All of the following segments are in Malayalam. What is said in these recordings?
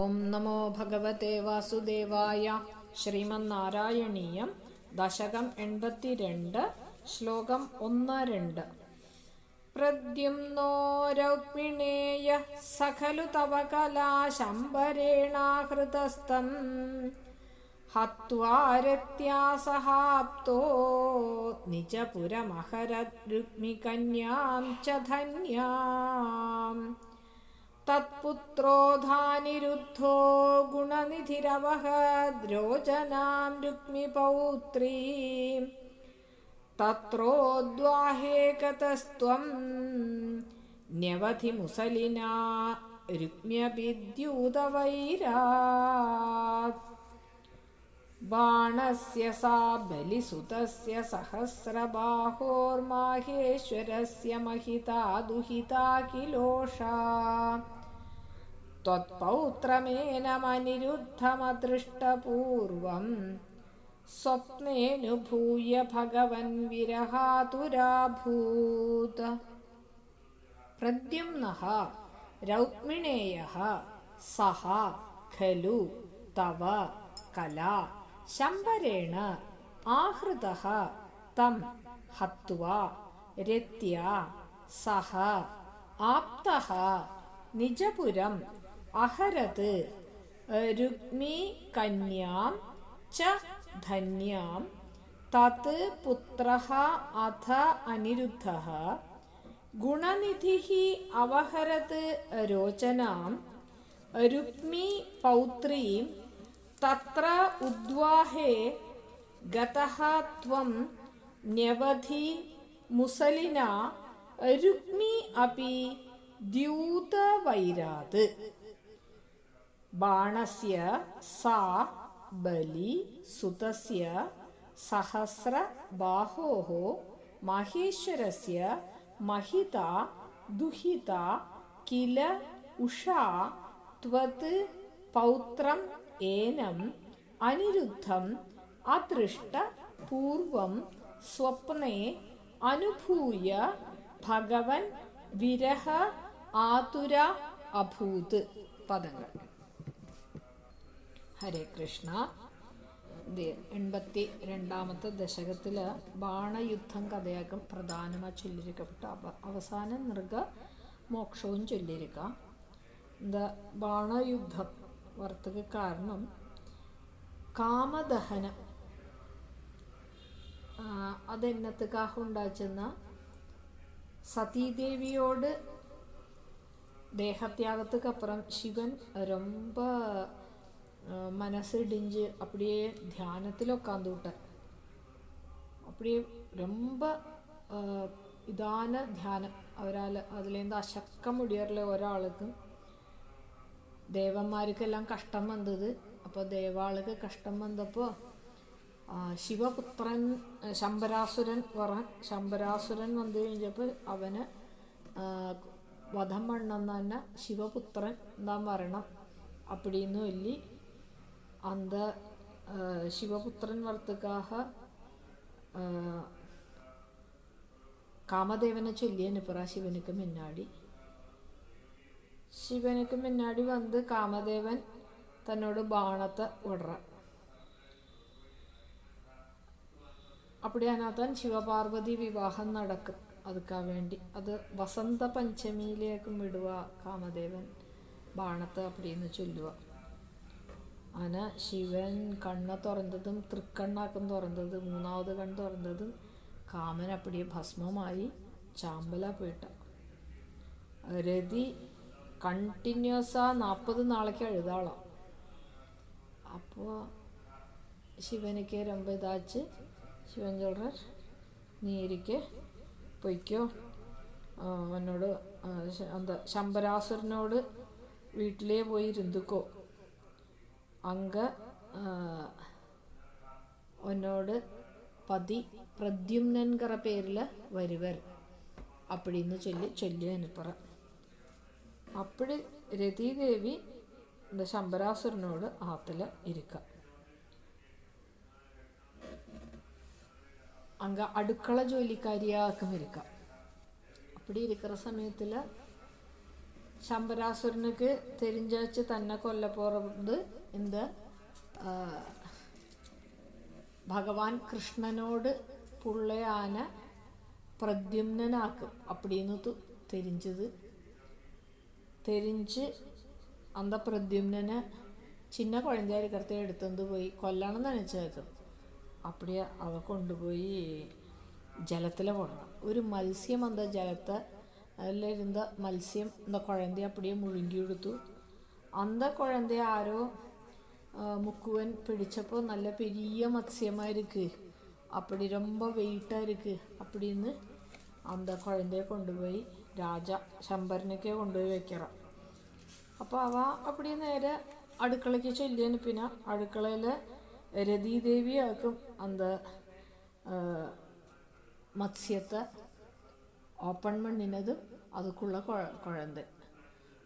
ഓം നമോ ഭഗവതേ വാസുദേവായ ശ്രീമന്നാരായണീയം ദശകം എൺപത്തിരണ്ട് ശ്ലോകം ഒന്ന് രണ്ട് പ്രദ്യുംനോ രൗക്മിണേയ സഖലു തവ കലാശംബരേണാഹൃതസ്ഥം. ഹത്വാരത്യാസഹാപ്തോ നിജപുരമഹരദ്രുഗ്മികന്യാം ച ധന്യാം. तत्पुत्रोऽधानिरुद्धो गुणनिधिरवः द्रोचनां रुक्मिपौत्री तत्रोद्वाहेकतस्त्वं न्यवधिमुसलिना रुक्म्यभिद्यूतवैरात् बाणस्य सा बलिसुतस्य सहस्रबाहोर्माहेश्वरस्य महिता दुहिता किलोषा त्वत्पौत्रमेनमनिरुद्धमदृष्टपूर्वं स्वप्नेनु भूय भगवन्विरहातुराभूत् प्रद्युम्नः रौक्मिणेयः सः खलु तव कला शम्बरेण आहृतः तं हत्वा रत्या सः आप्तः निजपुरं അഹരത് രുക്മി കന്യാം ച ധന്യാം തത് പുത്ര അഥ അനിരുദ്ധ ഗുണനിധി അവഹരത് രോചനാം രുക്മി പൗത്രീം തത്ര ഉദ്വാഹേ ഗതഃ ത്വം ന്യവധി മുസലിന രുക്മി അപി ദ്യൂതവൈരാത്। ബാണസ്യ സാ ബലി സുതസ്യ സഹസ്ര ബാഹോः മഹേശ്വരസ്യ महिता दुहिता किल उषा त्वत् पौत्रम् एनम् अनिरुद्धम् अदृष्टपूर्वं स्वप्ने अनुभूय ഭഗവൻ വിരഹ ആതുര അഭൂത് പദങ്ങൾ ഹരേ കൃഷ്ണ. എൺപത്തി രണ്ടാമത്തെ ദശകത്തിൽ ബാണയുദ്ധം കഥയാക്കും പ്രധാനമായി ചൊല്ലിരിക്കപ്പെട്ട അവസാന നൃഗ മോക്ഷവും ചൊല്ലിയിരിക്ക. എന്താ ബാണയുദ്ധം വർത്തക കാരണം കാമദഹനം. അതെന്നത്തുക്കാഹ ഉണ്ടാച്ചെന്ന? സതീദേവിയോട് ദേഹത്യാഗത്തുക്കപ്പുറം ശിവൻ രൊമ്പ மனசிடிஞ்சு அப்படியே தியானத்தில் உட்காந்துவிட்டேன் அப்படியே ரொம்ப இதான தியானம் அவரால் அதுலேருந்து அசக்க முடியறல ஒராளுக்கும் ദേവന്മാർക്കെല്ലാം കഷ്ടം വന്നത്. അപ്പോൾ ദേവാളുക്ക് കഷ്ടം വന്നപ്പോൾ ശിവപുത്രൻ ശംബരാസുരൻ പറ ശംബരാസുരൻ വന്നു കഴിഞ്ഞപ്പോൾ അവന് വധം പണ്ണെന്ന് തന്നെ ശിവപുത്രൻ എന്താ മരണം. അപ്പടിയൊന്നും ഇല്ല അന്ത ശിവപുത്രൻ വർത്തകാഹ കാമദേവനെ ചൊല്ലിയ നിപ്പറ ശിവനുക്ക് മിന്നാടി. ശിവനുക്ക് മിന്നാടി വന്ന് കാമദേവൻ തന്നോട് ബാണത്തെ വിടറ അപ്പടിയാനാത്താൻ ശിവപാർവതി വിവാഹം നടക്കും അതുക്കാൻ വേണ്ടി. അത് വസന്ത പഞ്ചമിയിലേക്കും വിടുക കാമദേവൻ ബാണത്ത് അപ്പടിയെന്ന് ചൊല്ലുക അന ശിവൻ കണ്ണ തുറന്നതും തൃക്കണ്ണാക്കം തുറന്നത് മൂന്നാമത് കണ്ണ് തുറന്നതും കാമൻ അപ്പടി ഭസ്മമായി ചാമ്പല പോയിട്ട. രതി കണ്ടിന്യൂസാ നാൽപ്പത് നാളേക്ക് എഴുതാളാം. അപ്പോൾ ശിവനിക്ക് ரொம்ப ഇതാച്ച് ശിവൻ ചൊല്ലർ നീ പൊയ്ക്കോ. എന്നോട് എന്താ ശമ്പരാസുരനോട് വീട്ടിലേ പോയി ഇരുന്നുക്കോ. അങ്ക എന്നോട് പതി പ്രദ്യുമ്നൻകറ പേരിൽ വരുവർ அப்படின்னு சொல்லி சொல்லி அனுப்புகிற அப்படி രതീദേവി இந்த ശമ്പരാസുരനോട് ആത്തിൽ ഇരിക്കുക அங்கே அடுக்கள ஜோலிக்காரியாக்கும் இருக்கா அப்படி இருக்கிற சமயத்தில் ശമ്പരാസുരനുക്ക് തെരിഞ്ചാച്ച് തന്നെ കൊല്ലപ്പോറത് എന്ത്? ഭഗവാൻ കൃഷ്ണനോട് പുള്ളയാന പ്രദ്യുമ്നനാക്കും. അപ്പടിന്ന് തെരിഞ്ചത്. തെരിഞ്ച് അന്ത പ്രദ്യുമ്നനെ ചിന്ന കുഴന്തയാർ കറുത്ത എടുത്തുകൊണ്ട് പോയി? കൊല്ലണം നനച്ചേക്കും. അപ്പടി അവ കൊണ്ടുപോയി ജലത്തിലെ പോടണം. ഒരു മത്സ്യം എന്താ ജലത്തെ അതിലിരുന്ന മത്സ്യം இந்த குழந்தை அப்படியே മുഴുകിയെടുത്തു. അന്ത കുഴന്ത ആരോ മുക്കുവൻ പിടിച്ചപ്പോൾ നല്ല പെരിയ മത്സ്യമായിരിക്ക്. അപ്പടി രൊമ്പ ரொம்ப അപ്പടി നിന്ന് അന്ത കുഴന്തയെ കൊണ്ടുപോയി രാജ ശമ്പരനൊക്കെ കൊണ്ടുപോയി വെക്കണം അപ്പോൾ അവ അപ്പടി നേരെ അടുക്കളയ്ക്ക് ചൊല്ലിയതിന് പിന്നെ അടുക്കളയിൽ രതീദേവിയാക്കും അന്ത മത്സ്യത്തെ ഓപ്പൺ മണ്ണിനത് അതുക്കുള്ള കുഴ- കുഴന്ത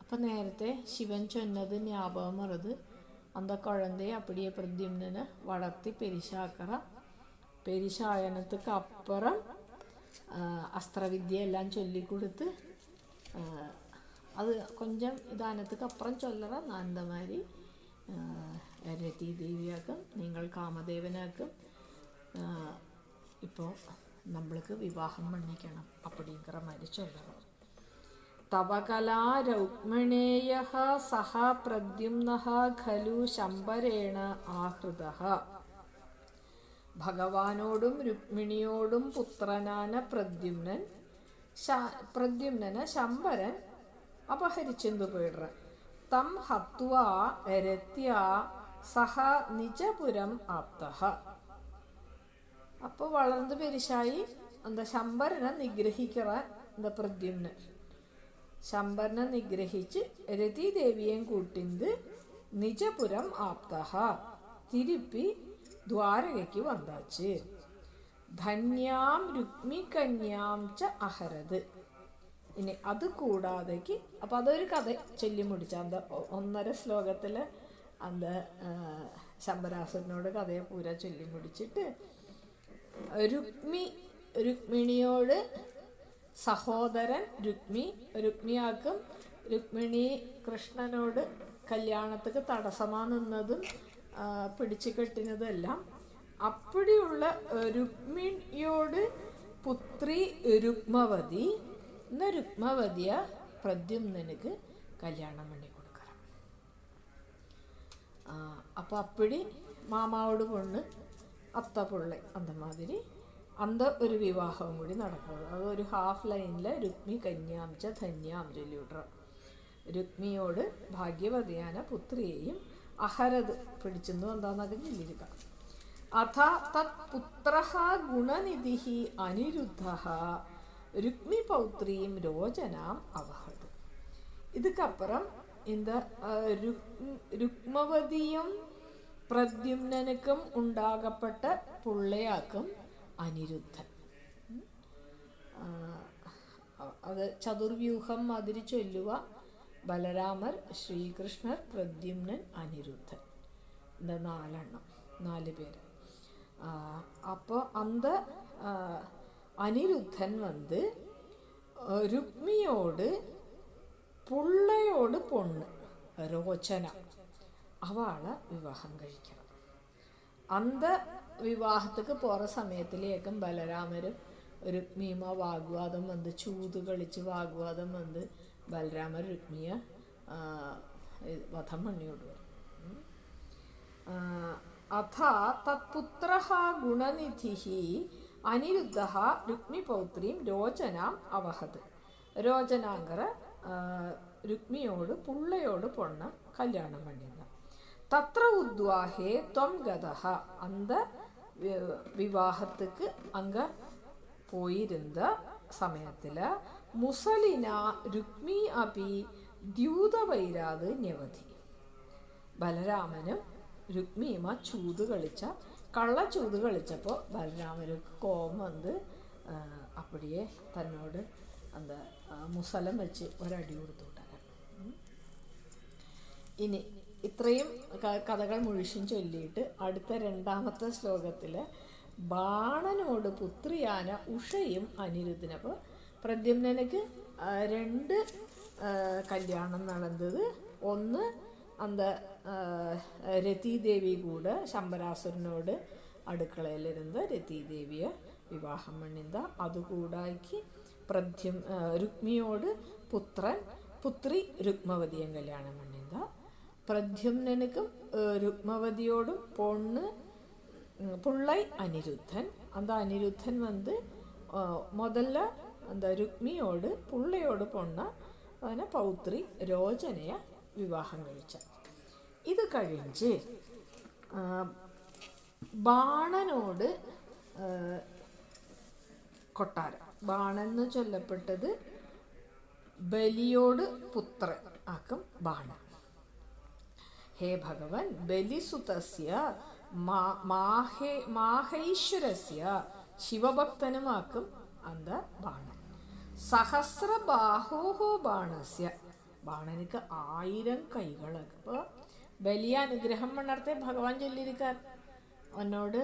അപ്പം നേരത്തെ ശിവൻ ചൊന്നത് ஞாபகம் வருது அந்த குழந்தைய அப்படியே பிரத்யும்னனை வளர்த்தி பெரிசாக்கிற பெரிசாயனத்துக்கு அப்புறம் ஆஹ், அஸ்திரவித்யை எல்லாம் சொல்லி கொடுத்து ஆஹ், அது கொஞ்சம் இதானத்துக்கு அப்புறம் சொல்லுற நான் இந்த மாதிரி ஆஹ், രതി ദേവിയാക്കും നിങ്ങൾ കാമദേവനാക്കും ഇപ്പോൾ നമ്മൾക്ക് വിവാഹം പണിക്കണം അപ്പടിങ്കറ മരിച്ചെല്ലാവരും തവകലാരൗക്മണേയ സഹ പ്രദ്യുംന ഖലു ശംബരേണ ആഹൃത ഭഗവാനോടും രുക്മിണിയോടും പുത്രനാന പ്രദ്യുമ്നൻ പ്രദ്യുമ്നന ശംബരൻ അപഹരിച്ചെന്തു പേട തം ഹത്വാ രത്യ സഹ നിജപുരം ആപ്ത അപ്പോൾ വളർന്ന് പെരിശായി എന്താ ശമ്പരനെ നിഗ്രഹിക്കറ എന്താ പ്രദ്യുമ്നൻ ശമ്പരനെ നിഗ്രഹിച്ച് രതിദേവിയെ കൂട്ടിന്ത് നിജപുരം ആപ്തഹ തിരുപ്പി ദ്വാരകയ്ക്ക് വന്നാച്ച് ധന്യാം രുക്മികന്യാം ച അഹരത്. ഇനി അത് കൂടാതേക്ക് അപ്പം അതൊരു കഥ ചൊല്ലി മുടിച്ച. അന്ത ഒന്നര ശ്ലോകത്തിൽ അന്ത ശമ്പരാസുരനോട് കഥയെ പൂര ചൊല്ലി മുടിച്ചിട്ട് രുക്മി രുക്മിണിയോട് സഹോദരൻ രുക്മി രുക്മിയാക്കും രുക്മിണി കൃഷ്ണനോട് കല്യാണത്തിന് തടസ്സമാണെന്നതും പിടിച്ചു കെട്ടിനതെല്ലാം. അപ്പടിയുള്ള രുക്മിണിയോട് പുത്രി രുക്മവതി. എന്ന രുക്മവതിയ പ്രദ്യുമ്നനുക്ക് കല്യാണം പണി കൊടുക്കണം. അപ്പോൾ അപ്പടി മാമാവോട് പൊണ്ണ് അത്ത പിള്ളை அந்த மாதிரி அந்த ഒരു വിവാഹവും കൂടി നടക്കുന്നത് അത് ഒരു ഹാഫ് ലൈനിൽ രുക്മി കന്യാംച ധന്യാം ചൊല്ലി വിടുക രുക്മിയോട് ഭാഗ്യവതിയാന പുത്രിയെയും അഹരത് പിടിച്ചെന്നു എന്താന്നൊക്കെ ചൊല്ലിയിരിക്കുക അഥ തത് പുത്ര ഗുണനിധി അനിരുദ്ധ രുക്മി പൗത്രിയും രോചനാം അവഹത് இதுக்கப்புறம் இந்த அஹ், ருக்- രുക്മവതിയും പ്രദ്യുമ്നനുക്കും ഉണ്ടാകപ്പെട്ട പുള്ളയാക്കും അനിരുദ്ധൻ ഉം. ആ, അത് ചതുർവ്യൂഹം മാതിരി ചൊല്ലുക ബലരാമർ ശ്രീകൃഷ്ണർ പ്രദ്യുമ്നൻ അനിരുദ്ധൻ இந்த നാലെണ്ണം നാല് പേര് അപ്പോൾ அந்த ആ, അനിരുദ്ധൻ வந்து ആ, രുക്മിയോട് പുള്ളയോട് പൊണ്ണ് രോചന അവളെ വിവാഹം കഴിക്കണം. അന്ത വിവാഹത്തേക്ക് പോകുന്ന സമയത്തിലേക്കും ബലരാമരും രുക്മിയുമ വാഗ്വാദം വന്ന് ചൂത് കളിച്ച് വാഗ്വാദം വന്ന് ബലരാമർ രുക്മിയ വധം പണിയോടുവരും അഥ തത്പുത്ര ഗുണനിധി അനിരുദ്ധ രുക്മിപൗത്രീം രോചനാം അവഹത്. രോചനാങ്കർ രുക്മിയോട് പുള്ളയോട് പൊണ്ണ കല്യാണം പണിയുന്ന തത്ര ഉദ്വാഹേ ത്വം ഗതഹ. അന്ത വിവാഹത്തേക്ക് അങ്ങ് പോയിരുന്ന സമയത്തിൽ മുസലിന രുക്മി അപി ദ്യൂതവൈരാത് ന്യവധി. ബലരാമനും രുക്മിയുമ ചൂത് കളിച്ച കള്ള ചൂത് കളിച്ചപ്പോൾ ബലരാമനുക്ക് കോപം വന്ന് അപ്പടിയെ തന്നോട് എന്താ മുസലം വെച്ച് ഒരടി കൊടുത്തു ഇനി ഇത്രയും കഥകൾ മുഴുവൻ ചൊല്ലിയിട്ട് അടുത്ത രണ്ടാമത്തെ ശ്ലോകത്തിൽ ബാണനോട് പുത്രിയാന ഉഷയും അനിരുദ്ധന അപ്പോൾ പ്രദ്യുമ്നക്ക് രണ്ട് കല്യാണം നടന്നത്. ഒന്ന് അന്ത രതീദേവി കൂടെ ശമ്പരാസുരനോട് അടുക്കളയിലിരുന്ന് രതീദേവിയെ വിവാഹം പണിന്ത അതുകൂടാക്കി പ്രദ്യം രുക്മിയോട് പുത്രൻ പുത്രി രുക്മവതിയും കല്യാണം പണിന്ത പ്രദ്യുമ്നനുക്കും அஹ், ருக்மவதியோடும் பொண்ணு ம், புள்ளை அனிருத்தன் அந்த அனிருத்தன் வந்து ஆ, முதல்ல அந்த ருக்மியோடு പുള്ളയോട് പൊണ്ണ അവനെ പൗത്രി രോചനയെ വിവാഹം കഴിച്ച ഇത് കഴിഞ്ഞ് ആ, ബാണനോട് ആ, കൊട്ടാരം ബാണൻ എന്ന് ചൊല്ലപ്പെട്ടത് ബലിയോട് പുത്രൻ ആക്കും ബാണൻ ഹേ ഭഗവൻ ബലിസുതസ്യ മാഹേ മാഹൈശ്വരസ്യ ശിവഭക്തനുമാക്കും അന്ത ബാണൻ സഹസ്ര ബാഹോഹോ ബാണസ്യ. ബാണനിക്ക് ആയിരം കൈകൾ ഇപ്പോൾ വലിയ അനുഗ്രഹം മണ്ണർത്തെ ഭഗവാൻ ചൊല്ലിയിരിക്കാൻ എന്നോട്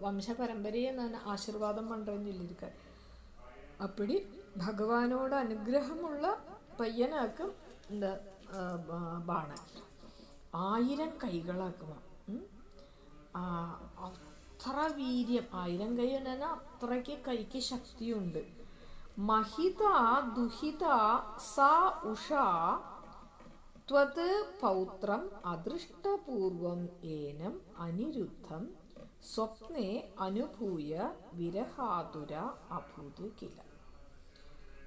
വംശപരമ്പരയെ ഞാൻ ആശീർവാദം പണ്ടേന്ന് ചൊല്ലിയിരിക്കാൻ അപ്പടി ഭഗവാനോട് അനുഗ്രഹമുള്ള പയ്യനാക്കും എന്താ ബാണ ആയിരം കൈകളാക്കുക? അത്ര വീര്യം. ആയിരം കൈ പറഞ്ഞാൽ അത്രയ്ക്ക് കൈക്ക് ശക്തിയുണ്ട്. മഹിത ദുഹിത സ ഉഷ ത്വത് പൗത്രം അദൃഷ്ടപൂർവം ഏനം അനിരുദ്ധം സ്വപ്നെ അനുഭൂയ വിരഹാതുര അഭൂതു കില.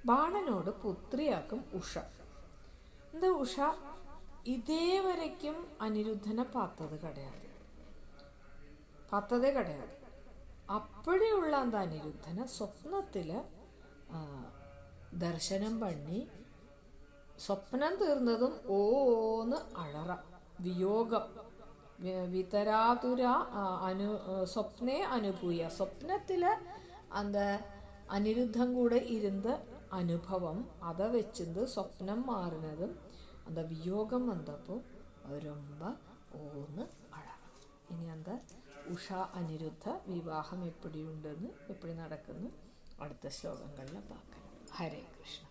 ബാണനോട് പുത്രിയാക്കും ഉഷ. എന്താ ഉഷ? ഇതേ വരയ്ക്കും അനിരുദ്ധനെ பார்த்தது கிடையாது பார்த்ததே கிடையாது അപ്പോഴേയുള്ള அந்த അനിരുദ്ധനെ സ്വപ്നത്തിൽ ദർശനം പണി സ്വപ്നം തീർന്നതും ഓന്ന് അഴറ വിയോഗം വി- വിതരാതുര ആ, അനു ആ, സ്വപ്നേ അനുഭൂയ സ്വപ്നത്തിൽ அந்த അനിരുദ്ധം കൂടെ ഇരുന്ന അനുഭവം அதை வச்சிருந்து സ്വപ്നം മാറുന്നതും அந்த வியோகம் வந்தப்போ ரொம்ப ഓന്ന് അഴ ഇനി அந்த ഉഷ അനിരുദ്ധ വിവാഹം എപ്പടി ഉണ്ടെന്ന് എപ്പടി നടക്കുന്നു അടുത്ത ശ്ലോകങ്ങളിൽ പാക്കാം ഹരേ കൃഷ്ണ